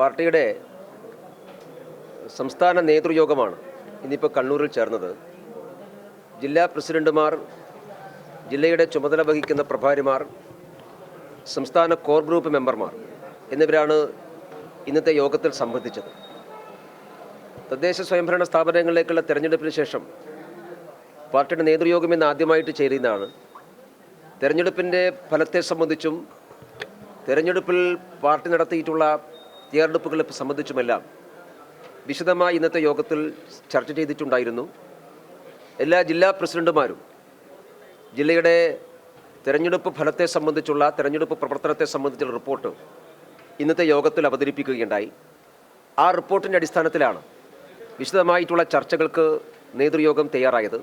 പാർട്ടിയുടെ സംസ്ഥാന നേതൃയോഗമാണ് ഇന്നിപ്പോൾ കണ്ണൂരിൽ ചേർന്നത്. ജില്ലാ പ്രസിഡന്റുമാർ ജില്ലയുടെ ചുമതല വഹിക്കുന്ന പ്രഭാരിമാർ സംസ്ഥാന കോർ ഗ്രൂപ്പ് മെമ്പർമാർ എന്നിവരാണ് ഇന്നത്തെ യോഗത്തിൽ സംബന്ധിച്ചത്. തദ്ദേശ സ്വയംഭരണ സ്ഥാപനങ്ങളിലേക്കുള്ള തെരഞ്ഞെടുപ്പിന് ശേഷം പാർട്ടിയുടെ നേതൃയോഗം ഇന്ന് ആദ്യമായിട്ട് ചേരുന്നതാണ്. തെരഞ്ഞെടുപ്പിന്റെ ഫലത്തെ സംബന്ധിച്ചും തെരഞ്ഞെടുപ്പിൽ പാർട്ടി നടത്തിയിട്ടുള്ള തയ്യാറെടുപ്പുകളെ സംബന്ധിച്ചുമെല്ലാം വിശദമായി ഇന്നത്തെ യോഗത്തിൽ ചർച്ച ചെയ്തിട്ടുണ്ടായിരുന്നു. എല്ലാ ജില്ലാ പ്രസിഡന്റുമാരും ജില്ലയുടെ തെരഞ്ഞെടുപ്പ് ഫലത്തെ സംബന്ധിച്ചുള്ള തെരഞ്ഞെടുപ്പ് പ്രവർത്തനത്തെ സംബന്ധിച്ചുള്ള റിപ്പോർട്ട് ഇന്നത്തെ യോഗത്തിൽ അവതരിപ്പിക്കുകയുണ്ടായി. ആ റിപ്പോർട്ടിന്റെ അടിസ്ഥാനത്തിലാണ് വിശദമായിട്ടുള്ള ചർച്ചകൾക്ക് നേതൃയോഗം തയ്യാറായത്.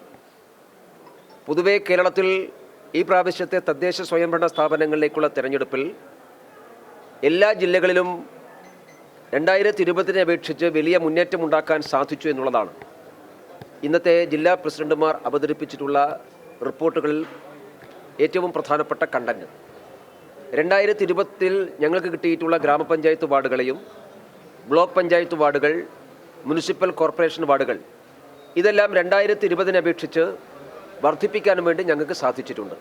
പൊതുവെ കേരളത്തിൽ ഈ പ്രാവശ്യത്തെ തദ്ദേശ സ്വയംഭരണ സ്ഥാപനങ്ങളിലേക്കുള്ള തെരഞ്ഞെടുപ്പിൽ എല്ലാ ജില്ലകളിലും രണ്ടായിരത്തി ഇരുപതിനെ അപേക്ഷിച്ച് വലിയ മുന്നേറ്റം ഉണ്ടാക്കാൻ സാധിച്ചു എന്നുള്ളതാണ്. ഇന്നത്തെ ജില്ലാ പ്രസിഡന്റുമാർ അവതരിപ്പിച്ചിട്ടുള്ള റിപ്പോർട്ടുകളിൽ ഏറ്റവും പ്രധാനപ്പെട്ട കണ്ടന്റ്. രണ്ടായിരത്തി ഇരുപത്തിൽ ഞങ്ങൾക്ക് കിട്ടിയിട്ടുള്ള ഗ്രാമപഞ്ചായത്ത് വാർഡുകളെയും ബ്ലോക്ക് പഞ്ചായത്ത് വാർഡുകൾ മുനിസിപ്പൽ കോർപ്പറേഷൻ വാർഡുകൾ ഇതെല്ലാം രണ്ടായിരത്തി ഇരുപതിനെ അപേക്ഷിച്ച് വർദ്ധിപ്പിക്കാൻ വേണ്ടി ഞങ്ങൾക്ക് സാധിച്ചിട്ടുണ്ട്.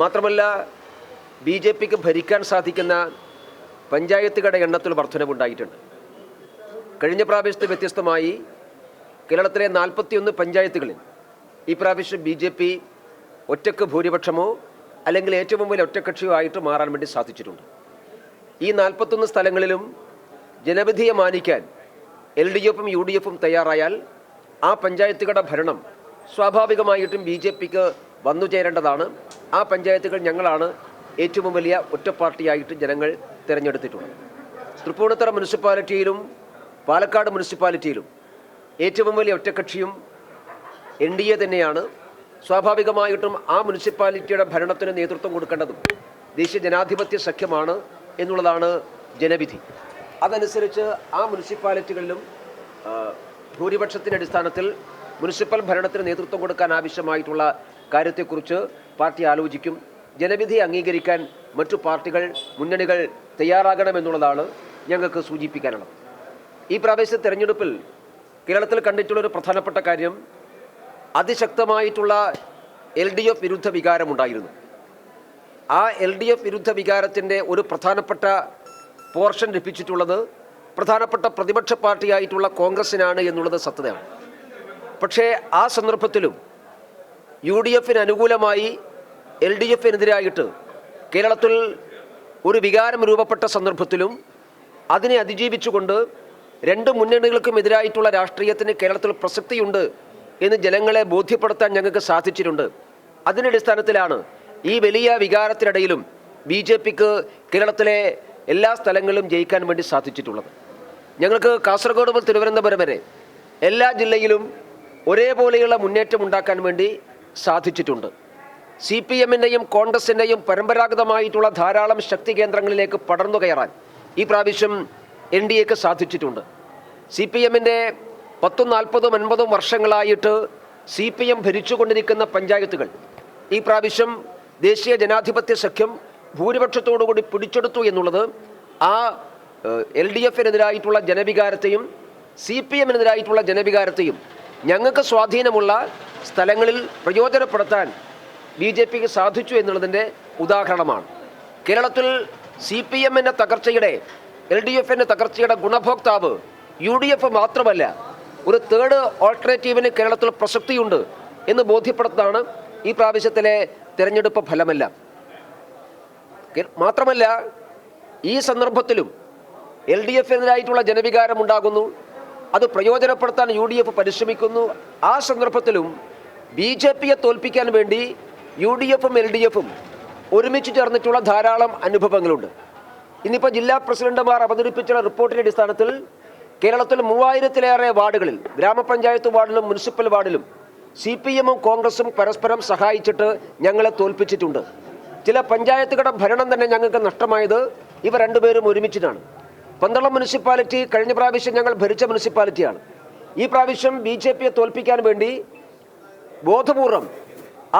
മാത്രമല്ല ബി ജെ പിക്ക് ഭരിക്കാൻ സാധിക്കുന്ന പഞ്ചായത്തുകളുടെ എണ്ണത്തിൽ വർധനവുണ്ടായിട്ടുണ്ട്. കഴിഞ്ഞ പ്രാവശ്യത്തെ വ്യത്യസ്തമായി കേരളത്തിലെ നാൽപ്പത്തിയൊന്ന് പഞ്ചായത്തുകളിൽ ഈ പ്രാവശ്യം ബി ജെ പി ഒറ്റയ്ക്ക് ഭൂരിപക്ഷമോ അല്ലെങ്കിൽ ഏറ്റവും വലിയ ഒറ്റക്കക്ഷിയോ ആയിട്ട് മാറാൻ വേണ്ടി സാധിച്ചിട്ടുണ്ട്. ഈ നാൽപ്പത്തൊന്ന് സ്ഥലങ്ങളിലും ജനവിധിയെ മാനിക്കാൻ എൽ ഡി എഫും യു ഡി എഫും തയ്യാറായാൽ ആ പഞ്ചായത്തുകളുടെ ഭരണം സ്വാഭാവികമായിട്ടും ബി ജെ പിക്ക് വന്നു ചേരേണ്ടതാണ്. ആ പഞ്ചായത്തുകൾ ഞങ്ങളാണ് ഏറ്റവും വലിയ ഒറ്റ പാർട്ടിയായിട്ട് ജനങ്ങൾ തിരഞ്ഞെടുത്തിട്ടുള്ളത് തൃപ്പൂണിത്തറ മുനിസിപ്പാലിറ്റിയിലും പാലക്കാട് മുനിസിപ്പാലിറ്റിയിലും ഏറ്റവും വലിയ ഒറ്റക്കക്ഷിയും എൻ ഡി എ തന്നെയാണ്. സ്വാഭാവികമായിട്ടും ആ മുനിസിപ്പാലിറ്റിയുടെ ഭരണത്തിന് നേതൃത്വം കൊടുക്കേണ്ടതും ദേശീയ ജനാധിപത്യ സഖ്യമാണ് എന്നുള്ളതാണ് ജനവിധി. അതനുസരിച്ച് ആ മുനിസിപ്പാലിറ്റികളിലും ഭൂരിപക്ഷത്തിന്റെ അടിസ്ഥാനത്തിൽ മുനിസിപ്പൽ ഭരണത്തിന് നേതൃത്വം കൊടുക്കാൻ ആവശ്യമായിട്ടുള്ള കാര്യത്തെക്കുറിച്ച് പാർട്ടി ആലോചിക്കും. ജനവിധി അംഗീകരിക്കാൻ മറ്റു പാർട്ടികൾ മുന്നണികൾ തയ്യാറാകണമെന്നുള്ളതാണ് ഞങ്ങൾക്ക് സൂചിപ്പിക്കാനുള്ളത്. ഈ പ്രാദേശിക തെരഞ്ഞെടുപ്പിൽ കേരളത്തിൽ കണ്ടിട്ടുള്ള ഒരു പ്രധാനപ്പെട്ട കാര്യം അതിശക്തമായിട്ടുള്ള എൽ ഡി എഫ് വിരുദ്ധ വികാരമുണ്ടായിരുന്നു. ആ എൽ ഡി എഫ് വിരുദ്ധ വികാരത്തിന്റെ ഒരു പ്രധാനപ്പെട്ട പോർഷൻ ലഭിച്ചിട്ടുള്ളത് പ്രധാനപ്പെട്ട പ്രതിപക്ഷ പാർട്ടിയായിട്ടുള്ള കോൺഗ്രസിനാണ് എന്നുള്ളത് സത്യതയാണ്. പക്ഷേ ആ സന്ദർഭത്തിലും യു ഡി എഫിന് അനുകൂലമായി എൽ ഡി എഫിനെതിരായിട്ട് കേരളത്തിൽ ഒരു വികാരം രൂപപ്പെട്ട സന്ദർഭത്തിലും അതിനെ അതിജീവിച്ചുകൊണ്ട് രണ്ട് മുന്നണികൾക്കും എതിരായിട്ടുള്ള രാഷ്ട്രീയത്തിന് കേരളത്തിൽ പ്രസക്തിയുണ്ട് എന്ന് ജനങ്ങളെ ബോധ്യപ്പെടുത്താൻ ഞങ്ങൾക്ക് സാധിച്ചിട്ടുണ്ട്. അതിന്റെ അടിസ്ഥാനത്തിലാണ് ഈ വലിയ വികാരത്തിനിടയിലും ബി ജെ പിക്ക് കേരളത്തിലെ എല്ലാ സ്ഥലങ്ങളിലും ജയിക്കാൻ വേണ്ടി സാധിച്ചിട്ടുള്ളത്. ഞങ്ങൾക്ക് കാസർഗോഡ് മുതൽ തിരുവനന്തപുരം വരെ എല്ലാ ജില്ലയിലും ഒരേപോലെയുള്ള മുന്നേറ്റം ഉണ്ടാക്കാൻ വേണ്ടി സാധിച്ചിട്ടുണ്ട്. സി പി എമ്മിന്റെയും കോൺഗ്രസിന്റെയും പരമ്പരാഗതമായിട്ടുള്ള ധാരാളം ശക്തി കേന്ദ്രങ്ങളിലേക്ക് പടർന്നു കയറാൻ ഈ പ്രാവശ്യം എൻ ഡി എക്ക് സാധിച്ചിട്ടുണ്ട്. സി പി എമ്മിന്റെ പത്തും നാൽപ്പതും അൻപതും വർഷങ്ങളായിട്ട് സി പി എം ഭരിച്ചുകൊണ്ടിരിക്കുന്ന പഞ്ചായത്തുകൾ ഈ പ്രാവശ്യം ദേശീയ ജനാധിപത്യ സഖ്യം ഭൂരിപക്ഷത്തോടുകൂടി പിടിച്ചെടുത്തു എന്നുള്ളത് ആ എൽ ഡി എഫിനെതിരായിട്ടുള്ള ജനവികാരത്തെയും സി പി എമ്മിനെതിരായിട്ടുള്ള ജനവികാരത്തെയും ഞങ്ങൾക്ക് സ്വാധീനമുള്ള സ്ഥലങ്ങളിൽ പ്രയോജനപ്പെടുത്താൻ ബി ജെ പിക്ക് സാധിച്ചു എന്നുള്ളതിന്റെ ഉദാഹരണമാണ്. കേരളത്തിൽ സി പി എമ്മിന്റെ തകർച്ചയുടെ എൽ ഡി എഫിന്റെ തകർച്ചയുടെ ഗുണഭോക്താവ് യു ഡി എഫ് മാത്രമല്ല ഒരു തേർഡ് ഓൾട്ടർനേറ്റീവിന് കേരളത്തിൽ പ്രസക്തിയുണ്ട് എന്ന് ബോധ്യപ്പെടുത്താണ് ഈ പ്രാവശ്യത്തിലെ തിരഞ്ഞെടുപ്പ് ഫലമെല്ലാം. മാത്രമല്ല ഈ സന്ദർഭത്തിലും എൽ ഡി എഫിനെതിരായിട്ടുള്ള ജനവികാരം ഉണ്ടാകുന്നു. അത് പ്രയോജനപ്പെടുത്താൻ യു ഡി എഫ് പരിശ്രമിക്കുന്നു. ആ സന്ദർഭത്തിലും ബി ജെ പിയെ തോൽപ്പിക്കാൻ വേണ്ടി യു ഡി എഫും എൽ ഡി എഫും ഒരുമിച്ച് ചേർന്നിട്ടുള്ള ധാരാളം അനുഭവങ്ങളുണ്ട്. ഇന്നിപ്പോൾ ജില്ലാ പ്രസിഡന്റുമാർ അവതരിപ്പിച്ച റിപ്പോർട്ടിന്റെ അടിസ്ഥാനത്തിൽ കേരളത്തിൽ മൂവായിരത്തിലേറെ വാർഡുകളിൽ ഗ്രാമപഞ്ചായത്ത് വാർഡിലും മുനിസിപ്പൽ വാർഡിലും സി പി എമ്മും കോൺഗ്രസും പരസ്പരം സഹായിച്ചിട്ട് ഞങ്ങളെ തോൽപ്പിച്ചിട്ടുണ്ട്. ചില പഞ്ചായത്തുകളുടെ ഭരണം തന്നെ ഞങ്ങൾക്ക് നഷ്ടമായത് ഇവ രണ്ടുപേരും ഒരുമിച്ചിട്ടാണ്. പന്തളം മുനിസിപ്പാലിറ്റി കഴിഞ്ഞ പ്രാവശ്യം ഞങ്ങൾ ഭരിച്ച മുനിസിപ്പാലിറ്റിയാണ്. ഈ പ്രാവശ്യം ബി ജെ പിയെ തോൽപ്പിക്കാൻ വേണ്ടി ബോധപൂർവം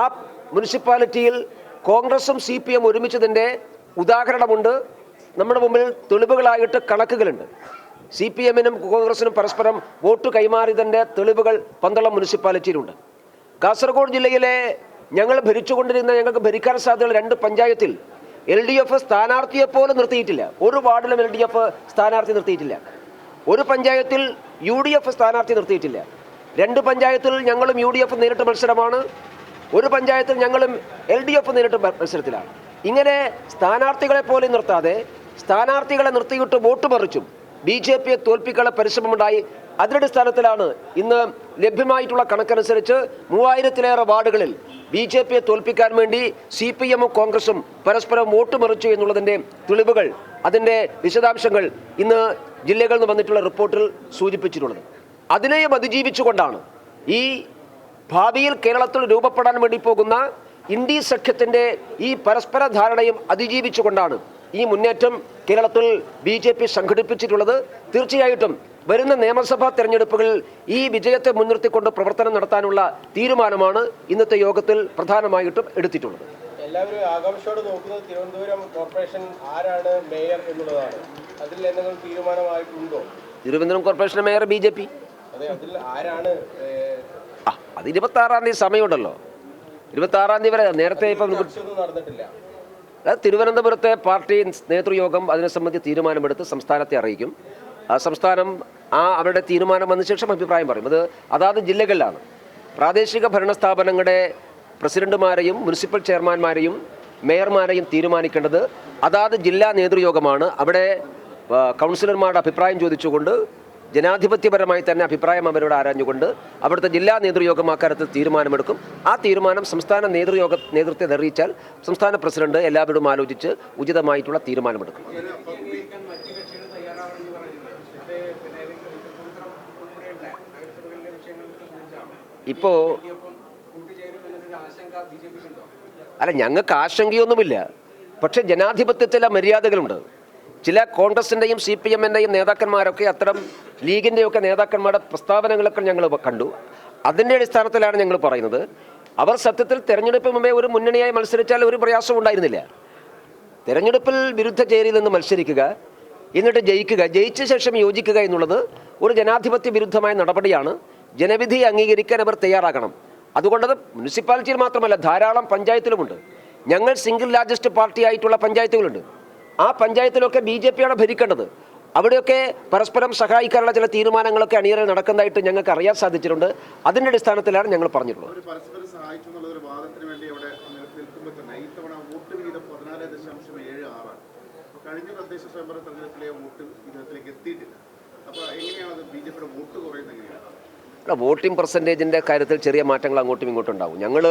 ആ മുനിസിപ്പാലിറ്റിയിൽ കോൺഗ്രസും സി പി എം ഒരുമിച്ചതിന്റെ ഉദാഹരണമുണ്ട്. നമ്മുടെ മുമ്പിൽ തെളിവുകളായിട്ട് കണക്കുകളുണ്ട്. സി പി എമ്മിനും കോൺഗ്രസിനും പരസ്പരം വോട്ട് കൈമാറിയതിന്റെ തെളിവുകൾ പന്തളം മുനിസിപ്പാലിറ്റിയിലുണ്ട്. കാസർഗോഡ് ജില്ലയിലെ ഞങ്ങൾ ഭരിച്ചുകൊണ്ടിരുന്ന ഞങ്ങൾക്ക് ഭരിക്കാൻ സാധ്യതയുള്ള രണ്ട് പഞ്ചായത്തിൽ എൽ ഡി എഫ് സ്ഥാനാർത്ഥിയെ പോലും നിർത്തിയിട്ടില്ല. ഒരു വാർഡിലും എൽ ഡി എഫ് സ്ഥാനാർത്ഥി നിർത്തിയിട്ടില്ല. ഒരു പഞ്ചായത്തിൽ യു ഡി എഫ് സ്ഥാനാർത്ഥി നിർത്തിയിട്ടില്ല. രണ്ട് പഞ്ചായത്തിൽ ഞങ്ങളും യു ഡി എഫ് നേരിട്ട് മത്സരമാണ്. ഒരു പഞ്ചായത്തിൽ ഞങ്ങളും എൽ ഡി എഫ് നേരിട്ട് മത്സരത്തിലാണ്. ഇങ്ങനെ സ്ഥാനാർത്ഥികളെ പോലും നിർത്താതെ സ്ഥാനാർത്ഥികളെ നിർത്തിയിട്ട് വോട്ട് മറിച്ചും ബി ജെ പിയെ തോൽപ്പിക്കാനുള്ള പരിശ്രമമുണ്ടായി. അതിന്റെ അടിസ്ഥാനത്തിലാണ് ഇന്ന് ലഭ്യമായിട്ടുള്ള കണക്കനുസരിച്ച് മൂവായിരത്തിലേറെ വാർഡുകളിൽ ബി ജെ പിയെ തോൽപ്പിക്കാൻ വേണ്ടി സി പി എമ്മും കോൺഗ്രസും പരസ്പരം വോട്ട് മറിച്ചു എന്നുള്ളതിന്റെ തെളിവുകൾ അതിന്റെ വിശദാംശങ്ങൾ ഇന്ന് ജില്ലകളിൽ നിന്ന് വന്നിട്ടുള്ള റിപ്പോർട്ടിൽ സൂചിപ്പിച്ചിട്ടുള്ളത്. അതിനെയും അതിജീവിച്ചുകൊണ്ടാണ് ഈ ഭാവിയിൽ കേരളത്തിൽ രൂപപ്പെടാൻ വേണ്ടി പോകുന്ന ഇന്ത്യ സഖ്യത്തിന്റെ ഈ പരസ്പര ധാരണയും അതിജീവിച്ചുകൊണ്ടാണ് ഈ മുന്നേറ്റം കേരളത്തിൽ ബി ജെ പി സംഘടിപ്പിച്ചിട്ടുള്ളത്. തീർച്ചയായിട്ടും വരുന്ന നിയമസഭാ തെരഞ്ഞെടുപ്പുകളിൽ ഈ വിജയത്തെ മുൻനിർത്തിക്കൊണ്ട് പ്രവർത്തനം നടത്താനുള്ള തീരുമാനമാണ് ഇന്നത്തെ യോഗത്തിൽ പ്രധാനമായിട്ടും എടുത്തിട്ടുള്ളത്. എല്ലാവരും ആകാംക്ഷയോടെ നോക്കുന്നത് തിരുവനന്തപുരം കോർപ്പറേഷൻ ആരാണ് മേയർ എന്നുള്ളതാണ്. അതിൽ എന്തെങ്കിലും തീരുമാനമായിട്ടുണ്ടോ? Thiruvananthapuram corporation mayor B J P. അതെ അതിൽ ആരാണ് ആ അത് ഇരുപത്തി ആറാം തീയതി സമയമുണ്ടല്ലോ. ഇരുപത്തി ആറാം തീയതി വരെ നേരത്തെ ഇപ്പം തിരുവനന്തപുരത്തെ പാർട്ടി നേതൃയോഗം അതിനെ സംബന്ധിച്ച് തീരുമാനമെടുത്ത് സംസ്ഥാനത്തെ അറിയിക്കും. ആ സംസ്ഥാനം ആ അവരുടെ തീരുമാനം വന്ന ശേഷം അഭിപ്രായം പറയും. അത് അതാത് ജില്ലകളിലാണ്. പ്രാദേശിക ഭരണ സ്ഥാപനങ്ങളുടെ പ്രസിഡന്റുമാരെയും മുനിസിപ്പൽ ചെയർമാൻമാരെയും മേയർമാരെയും തീരുമാനിക്കേണ്ടത് അതാത് ജില്ലാ നേതൃയോഗമാണ്. അവിടെ കൗൺസിലർമാരുടെ അഭിപ്രായം ചോദിച്ചുകൊണ്ട് ജനാധിപത്യപരമായി തന്നെ അഭിപ്രായം അവരോട് ആരാഞ്ഞുകൊണ്ട് അവിടുത്തെ ജില്ലാ നേതൃയോഗം അക്കാര്യത്തിൽ തീരുമാനമെടുക്കും. ആ തീരുമാനം സംസ്ഥാന നേതൃയോഗ നേതൃത്വത്തെ അറിയിച്ചാൽ സംസ്ഥാന പ്രസിഡന്റ് എല്ലാവരോടും ആലോചിച്ച് ഉചിതമായിട്ടുള്ള തീരുമാനമെടുക്കും. ഇപ്പോൾ അല്ല ഞങ്ങൾക്ക് ആശങ്കയൊന്നുമില്ല. പക്ഷെ ജനാധിപത്യത്തിലെ മര്യാദകളുണ്ട്. ചില കോൺഗ്രസിന്റെയും സി പി എമ്മിന്റെയും നേതാക്കന്മാരൊക്കെ അത്തരം ലീഗിന്റെയൊക്കെ നേതാക്കന്മാരുടെ പ്രസ്താവനകളൊക്കെ ഞങ്ങൾ കണ്ടു. അതിന്റെ അടിസ്ഥാനത്തിലാണ് ഞങ്ങൾ പറയുന്നത്. അവർ സത്യത്തിൽ തെരഞ്ഞെടുപ്പ് മുമ്പേ ഒരു മുന്നണിയായി മത്സരിച്ചാൽ ഒരു പ്രയാസവും ഉണ്ടായിരുന്നില്ല. തെരഞ്ഞെടുപ്പിൽ വിരുദ്ധ ചേരിയിൽ നിന്ന് മത്സരിക്കുക എന്നിട്ട് ജയിക്കുക ജയിച്ച ശേഷം യോജിക്കുക എന്നുള്ളത് ഒരു ജനാധിപത്യ വിരുദ്ധമായ നടപടിയാണ്. ജനവിധി അംഗീകരിക്കാൻ അവർ തയ്യാറാകണം. അതുകൊണ്ടത് മുനിസിപ്പാലിറ്റിയിൽ മാത്രമല്ല ധാരാളം പഞ്ചായത്തിലുമുണ്ട്. ഞങ്ങൾ സിംഗിൾ ലാർജസ്റ്റ് പാർട്ടി ആയിട്ടുള്ള പഞ്ചായത്തുകളുണ്ട്. ആ പഞ്ചായത്തിലൊക്കെ ബി ജെ പിയാണ് ഭരിക്കേണ്ടത്. അവിടെയൊക്കെ പരസ്പരം സഹായിക്കാനുള്ള ചില തീരുമാനങ്ങളൊക്കെ അണിയറ നടക്കുന്നതായിട്ട് ഞങ്ങൾക്ക് അറിയാൻ സാധിച്ചിട്ടുണ്ട്. അതിന്റെ അടിസ്ഥാനത്തിലാണ് ഞങ്ങൾ പറഞ്ഞിട്ടുള്ളത്. കഴിഞ്ഞ തദ്ദേശ സ്വയംഭരണ തെരഞ്ഞെടുപ്പിലെ വോട്ട് എത്തിയിട്ടില്ല. അപ്പോൾ എങ്ങനെയാണ് അത് ബി ജെ പിയുടെ വോട്ട് കുറയുന്നത് എങ്ങനെയാണ്? അല്ല, വോട്ടിംഗ് പെർസെന്റേജിന്റെ കാര്യത്തിൽ ചെറിയ മാറ്റങ്ങൾ അങ്ങോട്ടും ഇങ്ങോട്ടും ഉണ്ടാവും. ഞങ്ങൾ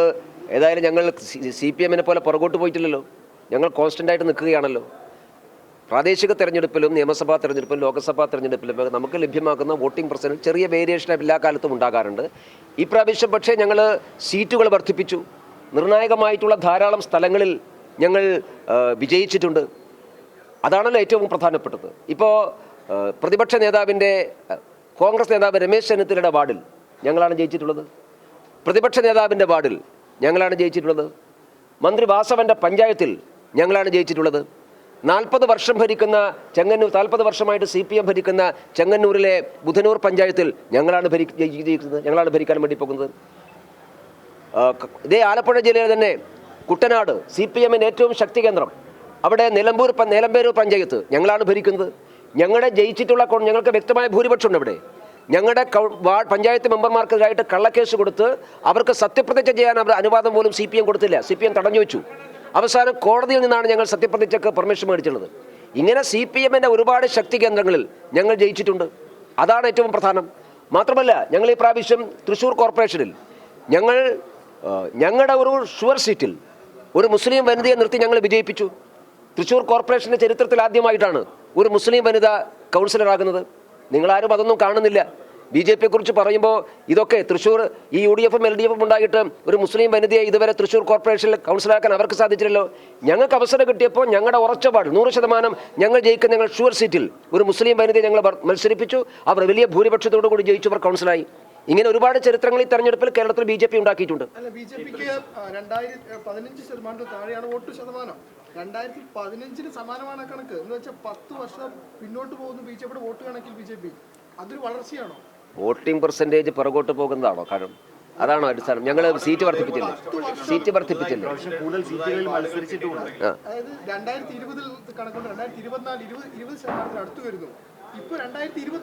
ഏതായാലും ഞങ്ങൾ സി പി എമ്മിനെ പോലെ പുറകോട്ട് പോയിട്ടില്ലല്ലോ. ഞങ്ങൾ കോൺസ്റ്റന്റ് ആയിട്ട് നിൽക്കുകയാണല്ലോ. പ്രാദേശിക തെരഞ്ഞെടുപ്പിലും നിയമസഭാ തെരഞ്ഞെടുപ്പിലും ലോക്സഭാ തെരഞ്ഞെടുപ്പിലും നമുക്ക് ലഭ്യമാക്കുന്ന വോട്ടിംഗ് പെർസെന്റേജ് ചെറിയ വേരിയേഷൻ എല്ലാ കാലത്തും ഉണ്ടാകാറുണ്ട്. ഈ പ്രാവശ്യം പക്ഷേ ഞങ്ങൾ സീറ്റുകൾ വർദ്ധിപ്പിച്ചു. നിർണായകമായിട്ടുള്ള ധാരാളം സ്ഥലങ്ങളിൽ ഞങ്ങൾ വിജയിച്ചിട്ടുണ്ട്. അതാണല്ലോ ഏറ്റവും പ്രധാനപ്പെട്ടത്. ഇപ്പോൾ പ്രതിപക്ഷ നേതാവിന്റെ കോൺഗ്രസ് നേതാവ് രമേശ് ചെന്നിത്തലയുടെ വാർഡിൽ ഞങ്ങളാണ് ജയിച്ചിട്ടുള്ളത്. പ്രതിപക്ഷ നേതാവിന്റെ വാർഡിൽ ഞങ്ങളാണ് ജയിച്ചിട്ടുള്ളത്. മന്ത്രി വാസവന്റെ പഞ്ചായത്തിൽ ഞങ്ങളാണ് ജയിച്ചിട്ടുള്ളത്. നാൽപ്പത് വർഷം ഭരിക്കുന്ന ചെങ്ങന്നൂർ നാൽപ്പത് വർഷമായിട്ട് സി പി എം ഭരിക്കുന്ന ചെങ്ങന്നൂരിലെ ബുധനൂർ പഞ്ചായത്തിൽ ഞങ്ങളാണ് ഭരി ജയിക്കുന്നത് ഞങ്ങളാണ് ഭരിക്കാൻ വേണ്ടി പോകുന്നത്. ഇതേ ആലപ്പുഴ ജില്ലയിൽ തന്നെ കുട്ടനാട് സി പി എമ്മിന്റെ ഏറ്റവും ശക്തി കേന്ദ്രം. അവിടെ നിലമ്പൂർ നിലമ്പേരൂർ പഞ്ചായത്ത് ഞങ്ങളാണ് ഭരിക്കുന്നത്. ഞങ്ങളെ ജയിച്ചിട്ടുള്ള ഞങ്ങൾക്ക് വ്യക്തമായ ഭൂരിപക്ഷമുണ്ട് ഇവിടെ ഞങ്ങളുടെ പഞ്ചായത്ത് മെമ്പർമാർക്കെതിരായിട്ട് കള്ളക്കേസ് കൊടുത്ത് അവർക്ക് സത്യപ്രതിജ്ഞ ചെയ്യാൻ അവർ അനുവാദം പോലും സി പി എം കൊടുത്തില്ല. സി പി എം തടഞ്ഞു വെച്ചു. അവസാനം കോടതിയിൽ നിന്നാണ് ഞങ്ങൾ സത്യപ്രതിജ്ഞക്ക് പെർമിഷൻ മേടിച്ചിട്ടുള്ളത്. ഇങ്ങനെ സി പി എമ്മിന്റെ ഒരുപാട് ശക്തി കേന്ദ്രങ്ങളിൽ ഞങ്ങൾ ജയിച്ചിട്ടുണ്ട്. അതാണ് ഏറ്റവും പ്രധാനം. മാത്രമല്ല ഞങ്ങൾ ഈ പ്രാവശ്യം തൃശ്ശൂർ കോർപ്പറേഷനിൽ ഞങ്ങൾ ഞങ്ങളുടെ ഒരു ഷുവർ സീറ്റിൽ ഒരു മുസ്ലിം വനിതയെ നിർത്തി ഞങ്ങൾ വിജയിപ്പിച്ചു. തൃശ്ശൂർ കോർപ്പറേഷന്റെ ചരിത്രത്തിൽ ആദ്യമായിട്ടാണ് ഒരു മുസ്ലിം വനിത കൗൺസിലറാകുന്നത്. നിങ്ങളാരും അതൊന്നും കാണുന്നില്ല. ബി ജെ പിയെക്കുറിച്ച് പറയുമ്പോൾ ഇതൊക്കെ തൃശ്ശൂർ ഈ യു ഡി എഫും എൽ ഡി എഫും ഉണ്ടായിട്ട് ഒരു മുസ്ലിം വനിതയെ ഇതുവരെ തൃശ്ശൂർ കോർപ്പറേഷനിൽ കൗൺസിലാക്കാൻ അവർക്ക് സാധിച്ചില്ലല്ലോ. ഞങ്ങൾക്ക് അവസരം കിട്ടിയപ്പോൾ ഞങ്ങളുടെ ഉറച്ചപാട് നൂറ് ശതമാനം ഞങ്ങൾ ജയിക്കുന്ന ഞങ്ങൾ ഷുവർ സീറ്റിൽ ഒരു മുസ്ലിം വനിതയെ ഞങ്ങൾ മത്സരിപ്പിച്ചു. അവർ വലിയ ഭൂരിപക്ഷത്തോടു കൂടി അവർ കൗൺസിലായി. ഇങ്ങനെ ഒരുപാട് ചരിത്രങ്ങൾ ഈ തെരഞ്ഞെടുപ്പിൽ കേരളത്തിൽ ബി ജെ പി ഉണ്ടാക്കിയിട്ടുണ്ട്. രണ്ടായിരത്തി പതിനഞ്ചിന് സമാനമാണ് കണക്ക്. എന്ന് വെച്ചാൽ പത്ത് വർഷം പിന്നോട്ട് പോകുന്നു ബി ജെ പിയുടെ വോട്ട് കണക്കിൽ ബി ജെ പി. അതൊരു വളർച്ചയാണോ? വോട്ടിംഗ് പെർസെന്റേജ് പുറകോട്ട് പോകുന്നതാണോ കാരണം? അതാണോ അടിസ്ഥാനം. ഞങ്ങൾ സീറ്റ് വർദ്ധിപ്പിച്ചില്ലേ? സീറ്റ് വർദ്ധിപ്പിച്ചില്ലേ?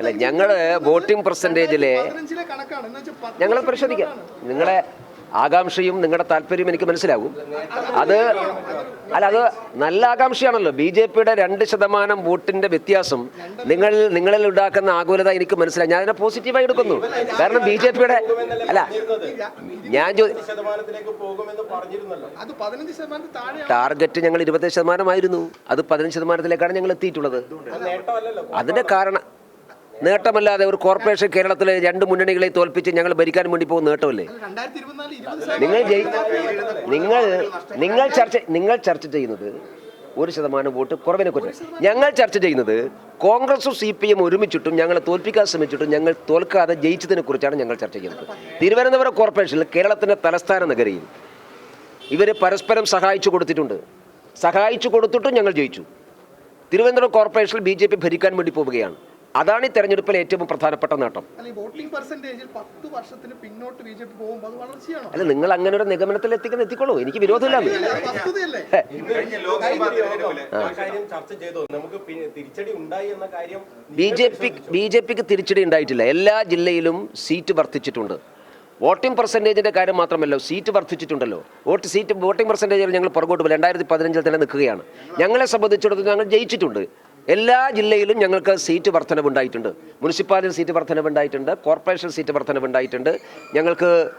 അല്ല ഞങ്ങൾ വോട്ടിംഗ് പെർസെന്റേജിലെ ഞങ്ങളെ ഞങ്ങൾ പരിശോധിക്കാം. നിങ്ങളെ ആകാംക്ഷയും നിങ്ങളുടെ താല്പര്യവും എനിക്ക് മനസ്സിലാകും. അത് അല്ല അത് നല്ല ആകാംക്ഷയാണല്ലോ. ബി ജെ പിയുടെ രണ്ട് ശതമാനം വോട്ടിന്റെ വ്യത്യാസം നിങ്ങൾ നിങ്ങളിൽ ഉണ്ടാക്കുന്ന ആകുലത എനിക്ക് മനസ്സിലായി. ഞാൻ അതിനെ പോസിറ്റീവായി എടുക്കുന്നു. കാരണം ബി ജെ പിയുടെ അല്ല ഞാൻ ടാർഗറ്റ് ഞങ്ങൾ ഇരുപത്തി ശതമാനമായിരുന്നു. അത് പതിനഞ്ച് ശതമാനത്തിലേക്കാണ് ഞങ്ങൾ എത്തിയിട്ടുള്ളത്. അത് അതിന്റെ കാരണം നേട്ടമല്ലാതെ ഒരു കോർപ്പറേഷൻ കേരളത്തിലെ രണ്ട് മുന്നണികളെ തോൽപ്പിച്ച് ഞങ്ങൾ ഭരിക്കാൻ വേണ്ടി പോകുന്ന നേട്ടമല്ലേ? നിങ്ങൾ നിങ്ങൾ നിങ്ങൾ ചർച്ച നിങ്ങൾ ചർച്ച ചെയ്യുന്നത് ഒരു ശതമാനം വോട്ട് കുറവിനെ കുറിച്ച്. ഞങ്ങൾ ചർച്ച ചെയ്യുന്നത് കോൺഗ്രസും സി പി എം ഒരുമിച്ചിട്ടും ഞങ്ങളെ തോൽപ്പിക്കാൻ ശ്രമിച്ചിട്ടും ഞങ്ങൾ തോൽക്കാതെ ജയിച്ചതിനെ കുറിച്ചാണ് ഞങ്ങൾ ചർച്ച ചെയ്യുന്നത്. തിരുവനന്തപുരം കോർപ്പറേഷനിൽ കേരളത്തിന്റെ തലസ്ഥാന നഗരിയിൽ ഇവർ പരസ്പരം സഹായിച്ചു കൊടുത്തിട്ടുണ്ട്. സഹായിച്ചു കൊടുത്തിട്ടും ഞങ്ങൾ ജയിച്ചു. തിരുവനന്തപുരം കോർപ്പറേഷനിൽ ബി ഭരിക്കാൻ വേണ്ടി പോവുകയാണ്. അതാണ് ഈ തെരഞ്ഞെടുപ്പിൽ ഏറ്റവും പ്രധാനപ്പെട്ട നേട്ടം. അല്ല നിങ്ങൾ അങ്ങനെ ഒരു നിഗമനത്തിൽ എത്തിക്കുന്ന എത്തിക്കോളൂ. എനിക്ക് വിരോധമില്ല. അത് വസ്തുതയല്ലേ? ആ. കാര്യം ചർച്ച ചെയ്തു. നമുക്ക് പിന്നെ ഉണ്ടായി എന്ന കാര്യം B J P B J പിക്ക് തിരിച്ചടി ഉണ്ടായിട്ടില്ല. എല്ലാ ജില്ലയിലും സീറ്റ് വർദ്ധിച്ചിട്ടുണ്ട്. വോട്ടിംഗ് പെർസെന്റേജിന്റെ കാര്യം മാത്രമല്ല സീറ്റ് വർദ്ധിച്ചിട്ടുണ്ടല്ലോ. വോട്ട് സീറ്റ് വോട്ടിംഗ് പെർസെന്റേജിൽ ഞങ്ങൾ പുറകോട്ട് പോയി. രണ്ടായിരത്തി പതിനഞ്ചിൽ തന്നെ നിൽക്കുകയാണ്. ഞങ്ങളെ സംബന്ധിച്ചിടത്തോളം ഞങ്ങൾ ജയിച്ചിട്ടുണ്ട്. എല്ലാ ജില്ലയിലും ഞങ്ങൾക്ക് സീറ്റ് വർധനവുണ്ടായിട്ടുണ്ട്. മുനിസിപ്പാലിറ്റി സീറ്റ് വർധനവുണ്ടായിട്ടുണ്ട്. കോർപ്പറേഷൻ സീറ്റ് വർധനവുണ്ടായിട്ടുണ്ട്. ഞങ്ങൾക്ക്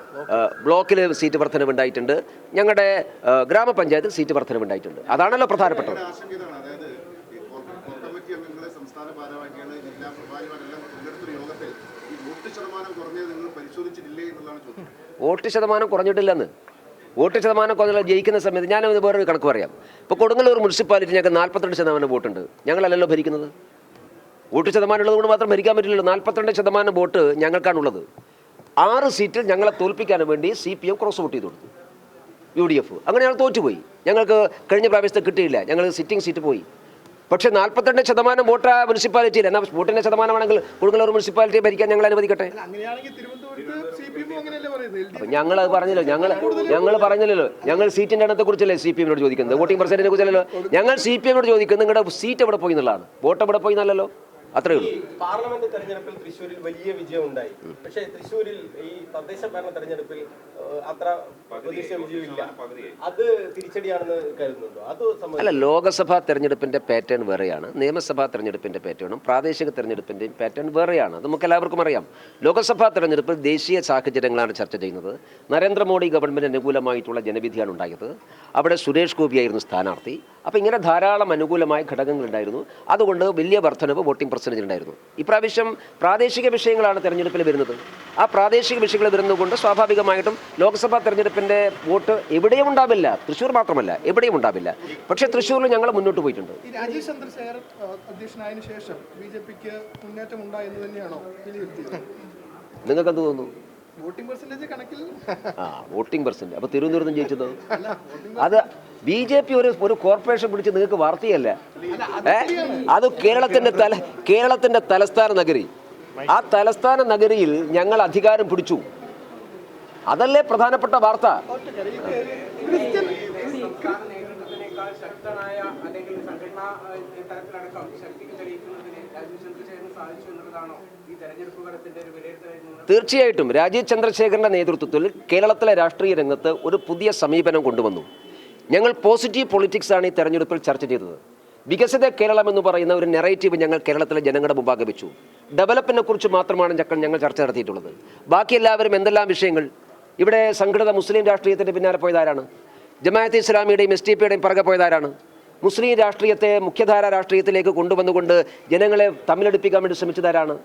ബ്ലോക്കിൽ സീറ്റ് വർധനവുണ്ടായിട്ടുണ്ട്. ഞങ്ങളുടെ ആ, ഗ്രാമപഞ്ചായത്തിൽ സീറ്റ് വർധനവുണ്ടായിട്ടുണ്ട്. അതാണല്ലോ പ്രധാനപ്പെട്ടത്. വോട്ട് ശതമാനം കുറഞ്ഞിട്ടില്ലെന്ന്. വോട്ട് ശതമാനം കുറഞ്ഞ ജയിക്കുന്ന സമയത്ത് ഞാൻ ഇത് വേറൊരു കണക്ക് പറയാം. ഇപ്പോൾ കൊടുങ്ങല്ലൂർ മുനിസിപ്പാലിറ്റി ഞങ്ങൾക്ക് നാൽപ്പത്തിരണ്ട് ശതമാനം വോട്ടുണ്ട്. ഞങ്ങളല്ലല്ലോ ഭരിക്കുന്നത്? വോട്ട് ശതമാനം ഉള്ളതുകൊണ്ട് മാത്രം ഭരിക്കാൻ പറ്റില്ലല്ലോ. നാൽപ്പത്തിരണ്ട് ശതമാനം വോട്ട് ഞങ്ങൾക്കാണുള്ളത് ആറ് സീറ്റിൽ ഞങ്ങളെ തോൽപ്പിക്കാൻ വേണ്ടി C P M cross vote ചെയ്ത് കൊടുത്തു. U D F. അങ്ങനെ ഞങ്ങൾ തോറ്റുപോയി. ഞങ്ങൾക്ക് കഴിഞ്ഞ പ്രാവശ്യത്തെ കിട്ടിയില്ല. ഞങ്ങൾ സിറ്റിംഗ് സീറ്റ് പോയി. പക്ഷേ നാൽപ്പത്തിരണ്ട് ശതമാനം വോട്ട് മുനിസിപ്പാലിറ്റിയിൽ എന്നാൽ വോട്ടിന്റെ ശതമാനമാണെങ്കിൽ കൊടുങ്ങല്ലൂർ മുനിസിപ്പാലിറ്റി ഭരിക്കാൻ ഞങ്ങൾ അനുവദിക്കട്ടെ? ഞങ്ങൾ അത് പറഞ്ഞല്ലോ ഞങ്ങൾ ഞങ്ങൾ പറഞ്ഞില്ലല്ലോ. ഞങ്ങൾ സീറ്റിന്റെ എണ്ണത്തെ കുറിച്ചല്ലേ സി പി എമ്മിനോട് ചോദിക്കുന്നത്? വോട്ടിംഗ് പെർസെന്റിനെ കുറിച്ചല്ലോ ഞങ്ങൾ സി പി എമ്മിനോട് ചോദിക്കുന്നത് നിങ്ങളുടെ സീറ്റ് എവിടെ പോയി എന്നുള്ളതാണ്. വോട്ട് എവിടെ പോയി എന്നല്ലല്ലോ? അത്രേ ഉള്ളൂ. പാർലമെന്റ് തെരഞ്ഞെടുപ്പിൽ തൃശ്ശൂരിൽ വലിയ വിജയം ഉണ്ടായി പക്ഷേ തൃശ്ശൂരിൽ ഈ തദ്ദേശ ഭരണ തെരഞ്ഞെടുപ്പിൽ അത്ര പ്രതീക്ഷ വിജയമില്ല. അത് തിരിച്ചടിയാണെന്ന് കരുതുന്നുണ്ടോ? അത് അല്ല ലോകസഭാ തെരഞ്ഞെടുപ്പിന്റെ പാറ്റേൺ വേറെയാണ്. നിയമസഭാ തെരഞ്ഞെടുപ്പിന്റെ പാറ്റേണും പ്രാദേശിക തെരഞ്ഞെടുപ്പിന്റെയും പാറ്റേൺ വേറെയാണ്. അത് നമുക്ക് എല്ലാവർക്കും അറിയാം. ലോകസഭാ തെരഞ്ഞെടുപ്പിൽ ദേശീയ സാഹചര്യങ്ങളാണ് ചർച്ച ചെയ്യുന്നത്. നരേന്ദ്രമോദി ഗവൺമെന്റ് അനുകൂലമായിട്ടുള്ള ജനവിധിയാണ് ഉണ്ടായത്. അവിടെ സുരേഷ് ഗോപിയായിരുന്നു സ്ഥാനാർത്ഥി. അപ്പോൾ ഇങ്ങനെ ധാരാളം അനുകൂലമായ ഘടകങ്ങളുണ്ടായിരുന്നു. അതുകൊണ്ട് വലിയ വർധനവ് വോട്ടിംഗ് പെർസെന്റേജ് ഉണ്ടായിരുന്നു. ഇപ്രാവശ്യം പ്രാദേശിക വിഷയങ്ങളാണ് തെരഞ്ഞെടുപ്പിൽ വരുന്നത്. ആ പ്രാദേശിക വിഷയങ്ങൾ വരുന്നതുകൊണ്ട് സ്വാഭാവികമായിട്ടും ലോക്സഭാ തെരഞ്ഞെടുപ്പിന്റെ വോട്ട് എവിടെയും ഉണ്ടാവില്ല. തൃശ്ശൂർ മാത്രമല്ല എവിടെയും ഉണ്ടാവില്ല. പക്ഷേ തൃശ്ശൂരിൽ ഞങ്ങൾ മുന്നോട്ട് പോയിട്ടുണ്ട്. രാജീവ് അധ്യക്ഷനായതിനു ശേഷം ബി ജെ പിക്ക് മുന്നേറ്റം ഉണ്ടായെന്ന് തന്നെയാണോ നിങ്ങൾക്ക് എന്ത് തോന്നുന്നു? വോട്ടിംഗ് പെർസെന്റേജ് കണക്കിൽ? ആ വോട്ടിംഗ് പെർസെന്റേജ് അപ്പോൾ തിരുവനന്തപുരത്തും ജയിച്ചതോ? അത് ബി ജെ പി ഒരു ഒരു കോർപ്പറേഷൻ പിടിച്ച് നിങ്ങൾക്ക് വാർത്തയല്ല? ഏ? അത് കേരളത്തിന്റെ തല കേരളത്തിന്റെ തലസ്ഥാന നഗരി. ആ തലസ്ഥാന നഗരിയിൽ ഞങ്ങൾ അധികാരം പിടിച്ചു. അതല്ലേ പ്രധാനപ്പെട്ട വാർത്ത? തീർച്ചയായിട്ടും രാജീവ് ചന്ദ്രശേഖരന്റെ നേതൃത്വത്തിൽ കേരളത്തിലെ രാഷ്ട്രീയ രംഗത്ത് ഒരു പുതിയ സമീപനം കൊണ്ടുവന്നു. ഞങ്ങൾ പോസിറ്റീവ് പൊളിറ്റിക്സ് ആണ് ഈ തെരഞ്ഞെടുപ്പിൽ ചർച്ച ചെയ്തത്. വികസിത കേരളം എന്ന് പറയുന്ന ഒരു നെറേറ്റീവ് ഞങ്ങൾ കേരളത്തിലെ ജനങ്ങളുടെ മുമ്പാകെ വെച്ചു. ഡെവലപ്പിനെ കുറിച്ച് മാത്രമാണ് ഞങ്ങൾ ചർച്ച നടത്തിയിട്ടുള്ളത്. ബാക്കി എല്ലാവരും എന്തെല്ലാം വിഷയങ്ങൾ? ഇവിടെ സംഘടിത മുസ്ലിം രാഷ്ട്രീയത്തിന്റെ പിന്നാലെ പോയതാരാണ് ജമാഅത്ത് ഇസ്ലാമിയുടെയും എസ് ടി പിയുടെയും പിറകെ പോയതാരാണ് മുസ്ലിം രാഷ്ട്രീയത്തെ മുഖ്യധാര രാഷ്ട്രീയത്തിലേക്ക് കൊണ്ടുവന്നുകൊണ്ട് ജനങ്ങളെ തമ്മിലടിപ്പിക്കാൻ വേണ്ടി ശ്രമിച്ചതാരാണ്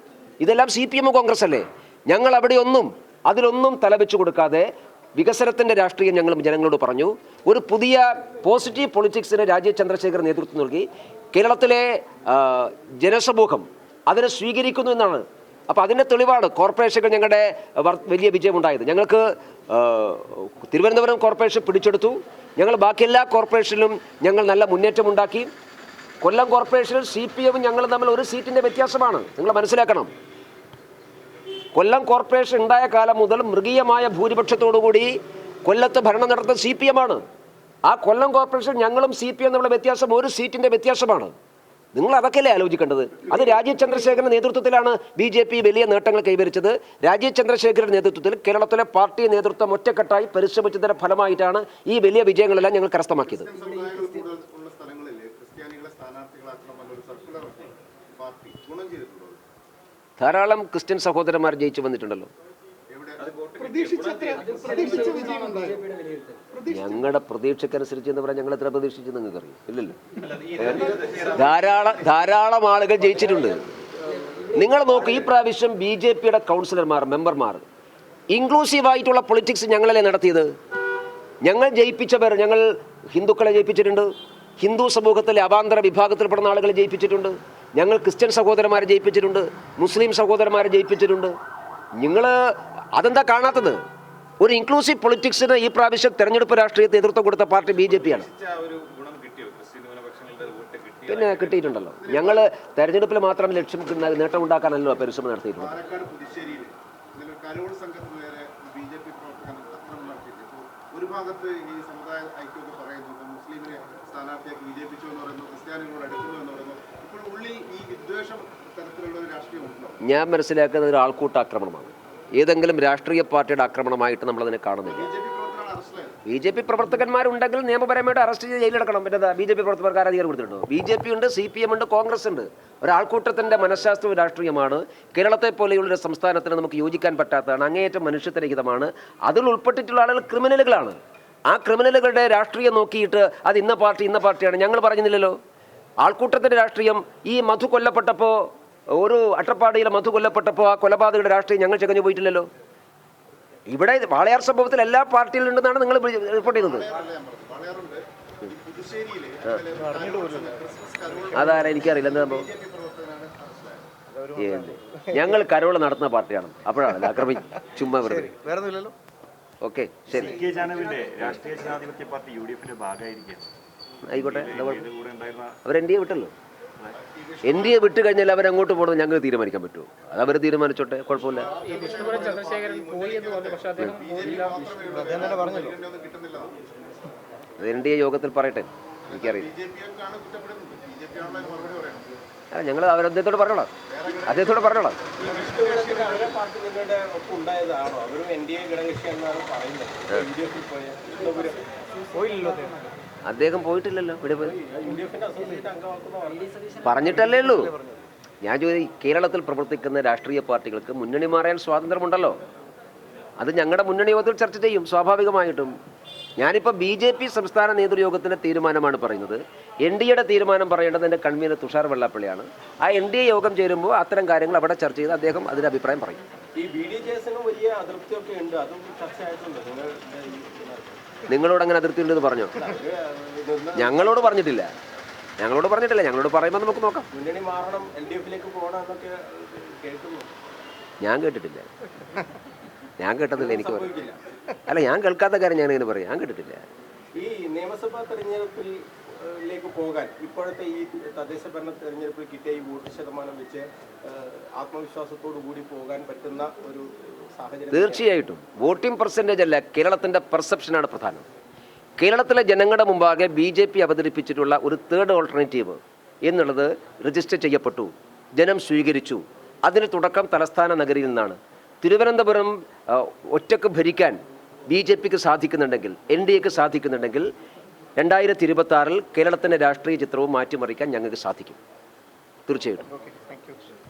ഇതെല്ലാം സി പി എം കോൺഗ്രസ് അല്ലേ? ഞങ്ങൾ അവിടെയൊന്നും അതിലൊന്നും തലവെച്ചു കൊടുക്കാതെ വികസനത്തിന്റെ രാഷ്ട്രീയം ഞങ്ങൾ ജനങ്ങളോട് പറഞ്ഞു. ഒരു പുതിയ പോസിറ്റീവ് പൊളിറ്റിക്സിന് രാജീവ് ചന്ദ്രശേഖർ നേതൃത്വം നൽകി. കേരളത്തിലെ ജനസമൂഹം അതിനെ സ്വീകരിക്കുന്നു എന്നാണ്. അപ്പോൾ അതിന്റെ തെളിവാണ് കോർപ്പറേഷനുകൾ ഞങ്ങളുടെ വലിയ വിജയമുണ്ടായത്. ഞങ്ങൾക്ക് തിരുവനന്തപുരം കോർപ്പറേഷൻ പിടിച്ചെടുത്തു. ഞങ്ങൾ ബാക്കി എല്ലാ കോർപ്പറേഷനിലും ഞങ്ങൾ നല്ല മുന്നേറ്റം ഉണ്ടാക്കി. കൊല്ലം കോർപ്പറേഷനിൽ സി പി എമ്മും ഞങ്ങളും തമ്മിൽ ഒരു സീറ്റിന്റെ വ്യത്യാസമാണ്. നിങ്ങൾ മനസ്സിലാക്കണം. കൊല്ലം കോർപ്പറേഷൻ ഉണ്ടായ കാലം മുതൽ മൃഗീയമായ ഭൂരിപക്ഷത്തോടുകൂടി കൊല്ലത്ത് ഭരണം നടത്തുന്ന സി പി എം ആണ്. ആ കൊല്ലം കോർപ്പറേഷൻ ഞങ്ങളും സി പി എം തമ്മിലുള്ള വ്യത്യാസം ഒരു സീറ്റിന്റെ വ്യത്യാസമാണ്. നിങ്ങൾ അതൊക്കെയല്ലേ ആലോചിക്കേണ്ടത്? അത് രാജീവ് ചന്ദ്രശേഖരന്റെ നേതൃത്വത്തിലാണ് ബി ജെ പി വലിയ നേട്ടങ്ങൾ കൈവരിച്ചത്. രാജീവ് ചന്ദ്രശേഖരന്റെ നേതൃത്വത്തിൽ കേരളത്തിലെ പാർട്ടി നേതൃത്വം ഒറ്റക്കെട്ടായി പരിശ്രമിച്ചതിന്റെ ഫലമായിട്ടാണ് ഈ വലിയ വിജയങ്ങളെല്ലാം ഞങ്ങൾ കരസ്ഥമാക്കിയത്. ധാരാളം ക്രിസ്ത്യൻ സഹോദരന്മാർ ജയിച്ചു വന്നിട്ടുണ്ടല്ലോ. ഞങ്ങളുടെ പ്രതീക്ഷക്കനുസരിച്ച് എന്ന് പറഞ്ഞാൽ ഞങ്ങൾ എത്ര പ്രതീക്ഷിച്ചു നിങ്ങൾക്ക് അറിയാം ഇല്ലല്ലോ. ധാരാളം ധാരാളം ആളുകൾ ജയിച്ചിട്ടുണ്ട്. നിങ്ങൾ നോക്കൂ ഈ പ്രാവശ്യം ബി ജെ പിയുടെ കൗൺസിലർമാർ മെമ്പർമാർ ഇൻക്ലൂസീവ് ആയിട്ടുള്ള പൊളിറ്റിക്സ് ഞങ്ങളല്ലേ നടത്തിയത്? ഞങ്ങൾ ജയിപ്പിച്ചവർ ഞങ്ങൾ ഹിന്ദുക്കളെ ജയിപ്പിച്ചിട്ടുണ്ട്. ഹിന്ദു സമൂഹത്തിലെ അവാന്തര വിഭാഗത്തിൽപ്പെടുന്ന ആളുകളെ ജയിപ്പിച്ചിട്ടുണ്ട്. ഞങ്ങൾ ക്രിസ്ത്യൻ സഹോദരന്മാരെ ജയിപ്പിച്ചിട്ടുണ്ട് മുസ്ലിം സഹോദരന്മാരെ ജയിപ്പിച്ചിട്ടുണ്ട്. നിങ്ങൾ അതെന്താ കാണാത്തത്? ഒരു ഇൻക്ലൂസീവ് പൊളിറ്റിക്സിന് ഈ പ്രാവശ്യം തെരഞ്ഞെടുപ്പ് രാഷ്ട്രീയത്തെ നേതൃത്വം കൊടുത്ത പാർട്ടി ബി ജെ പിയാണ് പിന്നെ കിട്ടിയിട്ടുണ്ടല്ലോ. ഞങ്ങൾ തെരഞ്ഞെടുപ്പിൽ മാത്രം ലക്ഷ്യം നേട്ടം ഉണ്ടാക്കാനല്ലോ പരിശ്രമം നടത്തിയിട്ടുള്ളത്. ഒരു ഭാഗത്ത് ഈ സമുദായ ഐക്യമൊക്കെ പറയുന്നു ഇപ്പം മുസ്ലിമിനെ സ്ഥാനാർത്ഥിയാക്കി വിജയിപ്പിച്ചു എന്ന് പറയുന്നു ക്രിസ്ത്യാനികളോട് അടുക്കുന്നു എന്ന് പറയുന്നു. ഞാൻ മനസ്സിലാക്കുന്നത് ഒരു ആൾക്കൂട്ട ആക്രമണമാണ്. ഏതെങ്കിലും രാഷ്ട്രീയ പാർട്ടിയുടെ ആക്രമണമായിട്ട് നമ്മളതിനെ കാണുന്നില്ല. ബി ജെ പി പ്രവർത്തകന്മാരുണ്ടെങ്കിൽ നിയമപരമായിട്ട് അറസ്റ്റ് ചെയ്ത് ജയിലിലടക്കണം. പിന്നെ ബി ജെ പി പ്രവർത്തകർക്ക് അധികാരം കൊടുത്തിട്ടുണ്ടോ? ബി ജെ പി ഉണ്ട് സി പി എം ഉണ്ട് കോൺഗ്രസ് ഉണ്ട്. ഒരാൾക്കൂട്ടത്തിന്റെ മനഃശാസ്ത്രവും രാഷ്ട്രീയമാണ്. കേരളത്തെ പോലെയുള്ള ഒരു സംസ്ഥാനത്തിന് നമുക്ക് യോജിക്കാൻ പറ്റാത്തതാണ്. അങ്ങേയറ്റം മനുഷ്യത്വരഹിതമാണ്. അതിൽ ഉൾപ്പെട്ടിട്ടുള്ള ആളുകൾ ക്രിമിനലുകളാണ്. ആ ക്രിമിനലുകളുടെ രാഷ്ട്രീയം നോക്കിയിട്ട് അത് ഇന്ന പാർട്ടി ഇന്ന പാർട്ടിയാണ്. ഞങ്ങൾ പറഞ്ഞില്ലല്ലോ. ആൾക്കൂട്ടത്തിന്റെ രാഷ്ട്രീയം ഈ മധു കൊല്ലപ്പെട്ടപ്പോൾ ഒരു അട്ടപ്പാടിയിലെ മധു കൊല്ലപ്പെട്ടപ്പോൾ ആ കൊലപാതകയുടെ രാഷ്ട്രീയം ഞങ്ങൾ ചകഞ്ഞു പോയിട്ടില്ലല്ലോ? ഇവിടെ വാളയാർ സംഭവത്തിൽ എല്ലാ പാർട്ടിയിലും ഉണ്ടെന്നാണ് നിങ്ങൾ റിപ്പോർട്ട് കരോൾ അതാരാ എനിക്കറിയില്ല എന്താ സംഭവം? ഞങ്ങൾ കരോള നടത്തുന്ന പാർട്ടിയാണ്. അപ്പോഴാണ് അക്രമി ചുമ്മാ വെറുതെ. ഓക്കെ ശരി. രാഷ്ട്രീയ ജനാധിപത്യ പാർട്ടി യു ഡി എഫിന്റെ ഭാഗമായിരിക്കും. ആയിക്കോട്ടെ അവർ എൻ ഡി എ വിട്ടല്ലോ. എൻ ഡി എ വിട്ട് കഴിഞ്ഞാൽ അവർ അങ്ങോട്ട് പോകണമെന്ന് ഞങ്ങൾ തീരുമാനിക്കാൻ പറ്റുമോ? അത് അവർ തീരുമാനിച്ചോട്ടെ കുഴപ്പമില്ല. അത് എൻ ഡി എ യോഗത്തിൽ പറയട്ടെ എനിക്കറിയില്ല. അല്ല ഞങ്ങൾ അവർ അദ്ദേഹത്തോട് പറഞ്ഞോളാം. അദ്ദേഹത്തോട് പറഞ്ഞോളാം. പോയില്ലല്ലോ അദ്ദേഹം പോയിട്ടില്ലല്ലോ. ഇവിടെ പോയി. പറഞ്ഞിട്ടല്ലേ ഉള്ളൂ. ഞാൻ ചോദി കേരളത്തിൽ പ്രവർത്തിക്കുന്ന രാഷ്ട്രീയ പാർട്ടികൾക്ക് മുന്നണി മാറാൻ സ്വാതന്ത്ര്യമുണ്ടല്ലോ. അത് ഞങ്ങളുടെ മുന്നണി യോഗത്തിൽ ചർച്ച ചെയ്യും സ്വാഭാവികമായിട്ടും. ഞാനിപ്പോൾ ബി ജെ പി സംസ്ഥാന നേതൃയോഗത്തിന്റെ തീരുമാനമാണ് പറയുന്നത്. എൻ ഡി എയുടെ തീരുമാനം പറയേണ്ടത് എന്റെ കൺവീനർ തുഷാർ വെള്ളാപ്പള്ളിയാണ്. ആ എൻ ഡി എ യോഗം ചേരുമ്പോൾ അത്തരം കാര്യങ്ങൾ അവിടെ ചർച്ച ചെയ്ത് അദ്ദേഹം അതിന്റെ അഭിപ്രായം പറയും. ഈ ബി ഡി ജെ എസിനും വലിയ അതൃപ്തിയൊക്കെ ഉണ്ട്. അതും നിങ്ങളുടെ അങ്ങനെ അതിർത്തി ഉണ്ടെന്ന് പറഞ്ഞോ? ഞങ്ങളോട് പറഞ്ഞിട്ടില്ല. ഞങ്ങളോട് പറഞ്ഞിട്ടില്ല. ഞങ്ങളോട് പറയുമ്പോൾ നമുക്ക് നോക്കാം. ഞാൻ കേട്ടിട്ടില്ല. ഞാൻ കേട്ടതില്ല എനിക്ക് അല്ല ഞാൻ കേൾക്കാത്ത കാര്യം ഞാൻ ഇങ്ങനെ പറയാം. ഞാൻ കേട്ടിട്ടില്ല. ഈ നിയമസഭാ തെരഞ്ഞെടുപ്പിൽ ഏഹ്, പോകാൻ ഇപ്പോഴത്തെ ഈ തദ്ദേശ ഭരണ തെരഞ്ഞെടുപ്പിൽ കിട്ടിയ ഈ വോട്ട് ശതമാനം വെച്ച് ആത്മവിശ്വാസത്തോടു കൂടി പോകാൻ പറ്റുന്ന ഒരു തീർച്ചയായിട്ടും. വോട്ടിംഗ് പെർസെന്റേജ് അല്ല കേരളത്തിന്റെ പെർസെപ്ഷനാണ് പ്രധാനം. കേരളത്തിലെ ജനങ്ങളുടെ മുമ്പാകെ ബി ജെ പി അവതരിപ്പിച്ചിട്ടുള്ള ഒരു തേർഡ് ഓൾട്ടർനേറ്റീവ് എന്നുള്ളത് രജിസ്റ്റർ ചെയ്യപ്പെട്ടു ജനം സ്വീകരിച്ചു. അതിന് തുടക്കം തലസ്ഥാന നഗരിയിൽ നിന്നാണ്. തിരുവനന്തപുരം ഒറ്റയ്ക്ക് ഭരിക്കാൻ ബി ജെ പിക്ക് സാധിക്കുന്നുണ്ടെങ്കിൽ എൻ ഡി എക്ക് സാധിക്കുന്നുണ്ടെങ്കിൽ രണ്ടായിരത്തി ഇരുപത്തി ആറിൽ കേരളത്തിന്റെ രാഷ്ട്രീയ ചിത്രവും മാറ്റിമറിക്കാൻ ഞങ്ങൾക്ക് സാധിക്കും. തീർച്ചയായിട്ടും.